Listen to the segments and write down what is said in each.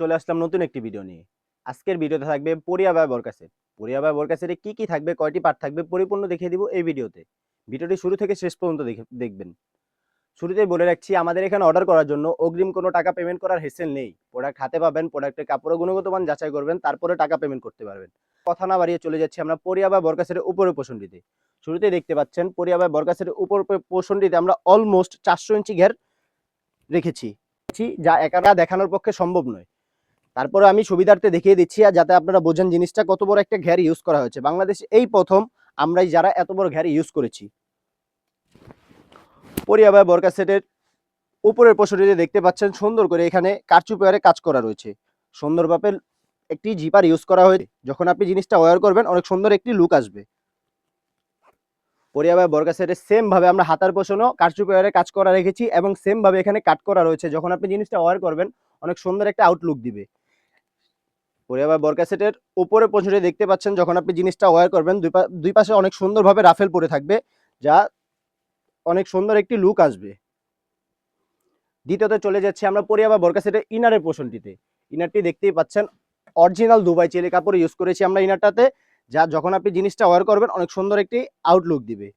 চলে আসলাম নতুন একটি ভিডিও নিয়ে। আজকের ভিডিওতে থাকবে পরিয়া বাই বরকাসের পরিয়া বাই বরকাসের কি কি থাকবে, কয়টি পার্ট থাকবে, পরিপূর্ণ দেখিয়ে দিব এই ভিডিওতে ভিডিওটি শুরু থেকে শেষ পর্যন্ত দেখে, দেখবেন। শুরুতেই বলে রাখছি, আমাদের এখানে অর্ডার করার জন্য অগ্রিম কোনো টাকা পেমেন্ট করার হেসেল নেই। প্রোডাক্ট হাতে পাবেন প্রোডাক্টের কাপড়ের গুণগত মান যাচাই করবেন, তারপরে টাকা পেমেন্ট করতে পারবেন। কথা না বাড়িয়ে চলে যাচ্ছি আমরা পরিয়া বা বরকাসের উপরের পোষণটিতে শুরুতেই দেখতে পাচ্ছেন পরিয়া বা বরকাসের উপর পোষণটিতে আমরা অলমোস্ট চারশো ইঞ্চি ঘের রেখেছি। যা একা দেখানোর পক্ষে সম্ভব নয়। তারপরে আমি সুবিধার্থে দেখিয়ে দিচ্ছি, আর যাতে আপনারা বোঝেন জিনিসটা কত বড় একটা ঘ্যার ইউজ করা হয়েছে। বাংলাদেশে এই প্রথম আমরাই যারা এত বড় ঘ্যার ইউজ করেছি। পরিয়াবাই বরকা সেটের উপরের পোষণটিতে দেখতে পাচ্ছেন, সুন্দর করে এখানে কারচু পেয়ারে কাজ করা রয়েছে। সুন্দরভাবে একটি জিপার ইউজ করা হয়েছে। যখন আপনি জিনিসটা ওয়ার করবেন, অনেক সুন্দর একটি লুক আসবে। পরিয়াবাই বর্গা সেটে সেম ভাবে আমরা হাতার পোষণও কারচু পেয়ারে কাজ করা রেখেছি এবং সেম ভাবে এখানে কাট করা রয়েছে। যখন আপনি জিনিসটা ওয়ার করবেন, অনেক সুন্দর একটা আউটলুক দিবে। পরিয়াবাই বর্গা সেটের উপরে পোষণে দেখতে পাচ্ছেন যখন আপনি জিনিসটা ওয়ার করবেন, দুই পাশে অনেক সুন্দরভাবে রাফেল পরে থাকবে, যা অনেক সুন্দর একটি লুক আসবে। দ্বিতীয়তে চলে যাচ্ছে আমরা পরিয়াবা বর্গা সেটের ইনারের পোষণটিতে ইনারটি দেখতেই পাচ্ছেন অরিজিনাল দুবাই চেলে কাপড় ইউজ করেছি আমরা ইনারটাতে যা যখন আপনি জিনিসটা ওয়ার করবেন, অনেক সুন্দর একটি আউটলুক দিবে।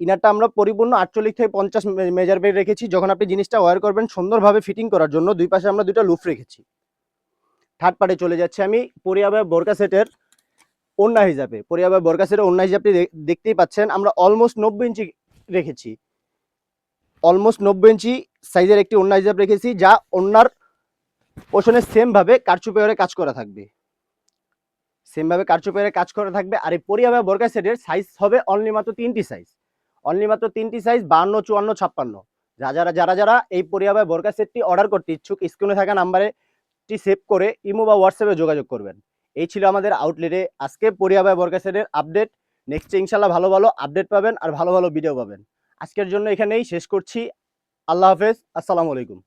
ইনারটা আমরা পরিপূর্ণ আটচল্লিশ থেকে পঞ্চাশ মেজারমেন্ট রেখেছি, যখন আপনি জিনিসটা ওয়ার করবেন সুন্দরভাবে ফিটিং করার জন্য দুই পাশে আমরা দুটো লুফ রেখেছি। থার্ড পার্টে চলে যাচ্ছে আমি। পরিয়াবা বোরকা সেটের ওন্না হিসাবে পরিয়াবা বোরকা সেটের ওন্না হিসাবটি দেখতেই পাচ্ছেন। আমরা অলমোস্ট নব্বই ইঞ্চি রেখেছি। অলমোস্ট নব্বই ইঞ্চি সাইজের একটি ওন্না হিসাব রেখেছি, যা অন্যার পোষণে সেম ভাবে কারচু পেয়ারে কাজ করা থাকবে। সেম ভাবে কারচু পেয়ারে কাজ করা থাকবে। আর এই পরিয়াবা বোরকা সেটের সাইজ হবে অনলি মাত্র তিনটি সাইজ অনলি মাত্র তিনটি সাইজ বান্ন চুয়ান্ন, ছাপ্পান্ন। যা যারা যারা যারা এই পরিয়াবা বোরকা সেটটি অর্ডার করতে ইচ্ছুক স্ক্রিনে থাকা নাম্বারে টি সেভ করে ইমো বা হোয়াটসঅ্যাপে যোগাযোগ করবেন। এই ছিল আমাদের আউটলেটে আজকে পরিয়াবাই বরকাসেটের আপডেট নেক্সট ইনশাল্লাহ ভালো ভালো আপডেট পাবেন আর ভালো ভালো ভিডিও পাবেন। আজকের জন্য এখানেই শেষ করছি। আল্লাহ হাফেজ। আসসালামু আলাইকুম।